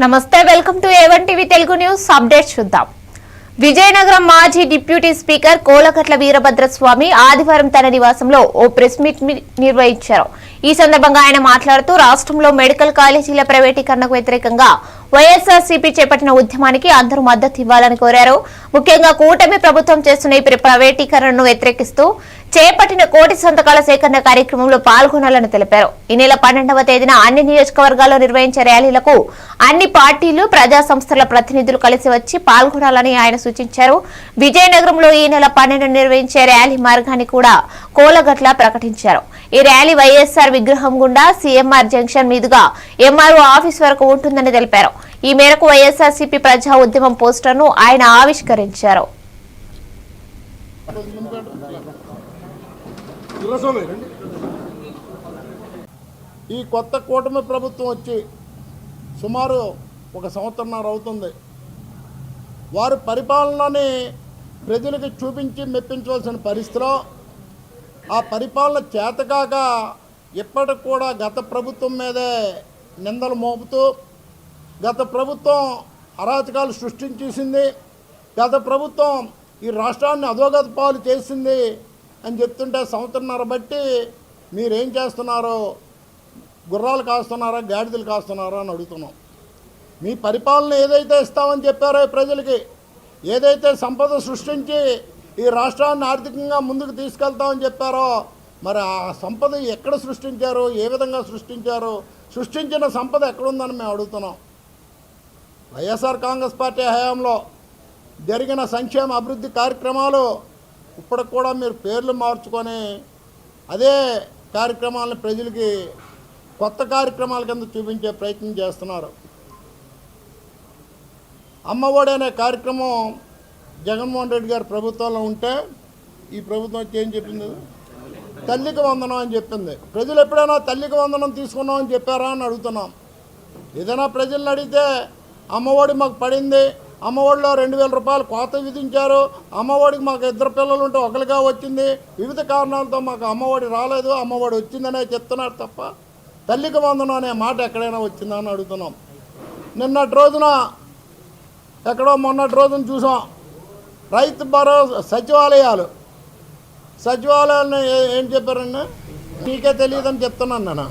నమస్తే welcome to A one TV Telugu news update చూద్దాం. విజయనగరం మాజీ డిప్యూటీ స్పీకర్ కోలకట్ల వీరభద్రస్వామి ఆదివారం తన నివాసంలో ఓ ప్రెస్ మీట్ నిర్వహించారు. ఈ సందర్భంగా ఆయన మాట్లాడుతూ రాష్ట్రంలో మెడికల్ కాలేజీల ప్రైవేటీకరణకు వ్యతిరేకంగా వైఎస్ఆర్సీపీ చేపట్టిన ఉద్యమానికి అందరూ మద్దతు ఇవ్వాలని కోరారు. ముఖ్యంగా కూటమి ప్రభుత్వం చేస్తున్న ఈ ప్ర- ప్రైవేటీకరణను వ్యతిరేకిస్తూ చేపట్టిన కోటి సంతకాల సేకరణ కార్యక్రమంలో పాల్గొనాలని తెలిపారు. ఈ నెల పన్నెండవ తేదీన అన్ని నియోజకవర్గాల్లో నిర్వహించే ర్యాలీలకు అన్ని పార్టీలు ప్రజా సంస్థల ప్రతినిధులు కలిసి వచ్చి పాల్గొనాలని ఆయన సూచించారు. విజయనగరంలో ఈ నెల పన్నెండు నిర్వహించే ర్యాలీ మార్గాన్ని కూడా కోలగట్ల ప్రకటించారు. ఈ ర్యాలీ వైఎస్ఆర్ విగ్రహం గుండా సీఎంఆర్ జంక్షన్ మీదుగా ఎంఆర్ఓ ఆఫీస్ వరకు ఉంటుందని తెలిపారు. ఈ మేరకు వైఎస్ఆర్సీపీ ప్రజా ఉద్యమం పోస్టర్ను ఆయన ఆవిష్కరించారు. ఈ కొత్త కూటమి ప్రభుత్వం వచ్చి సుమారు ఒక సంవత్సరంన్నర అవుతుంది. వారి పరిపాలనని ప్రజలకు చూపించి మెప్పించవలసిన పరిస్థితిలో ఆ పరిపాలన చేతకాక ఇప్పటికి కూడా గత ప్రభుత్వం మీదే నిందలు మోపుతూ గత ప్రభుత్వం అరాచకాలు సృష్టించేసింది గత ప్రభుత్వం ఈ రాష్ట్రాన్ని అధోగత పాలు చేసింది అని చెప్తుంటే సంవత్సరంన్నర బట్టి మీరేం చేస్తున్నారో గుర్రాలు కాస్తున్నారా గాడిదలు కాస్తున్నారా అని అడుగుతున్నాం. మీ పరిపాలన ఏదైతే ఇస్తామని చెప్పారో ప్రజలకి ఏదైతే సంపద సృష్టించి ఈ రాష్ట్రాన్ని ఆర్థికంగా ముందుకు తీసుకెళ్తామని చెప్పారో మరి ఆ సంపద ఎక్కడ సృష్టించారు ఏ విధంగా సృష్టించారు సృష్టించిన సంపద ఎక్కడుందని మేము అడుగుతున్నాం. వైఎస్ఆర్ కాంగ్రెస్ పార్టీ హయాంలో జరిగిన సంక్షేమ అభివృద్ధి కార్యక్రమాలు ఇప్పటికి కూడా మీరు పేర్లు మార్చుకొని అదే కార్యక్రమాలను ప్రజలకి కొత్త కార్యక్రమాల కింద చూపించే ప్రయత్నం చేస్తున్నారు. అమ్మఒడి అనే కార్యక్రమం జగన్మోహన్ రెడ్డి గారు ప్రభుత్వంలో ఉంటే ఈ ప్రభుత్వం వచ్చి ఏం చెప్పింది? తల్లికి వందనం అని చెప్పింది. ప్రజలు ఎప్పుడైనా తల్లికి వందనం తీసుకున్నామని చెప్పారా అని అడుగుతున్నాం. ఏదైనా ప్రజలను అడిగితే అమ్మఒడి మాకు పడింది అమ్మఒడిలో రెండు వేల రూపాయలు కోత విధించారు అమ్మఒడికి మాకు ఇద్దరు పిల్లలు ఉంటే ఒకరిగా వచ్చింది వివిధ కారణాలతో మాకు అమ్మఒడి రాలేదు అమ్మఒడి వచ్చిందనే చెప్తున్నారు తప్ప తల్లికి వందనం అనే మాట ఎక్కడైనా వచ్చిందా అని అడుగుతున్నాం. నిన్నటి రోజున ఎక్కడో మొన్నటి రోజున చూసాం. రైతు భరోసా సచివాలయాలు. సచివాలయాలను ఏం చెప్పారండి నీకే తెలియదని చెప్తున్నాను నేను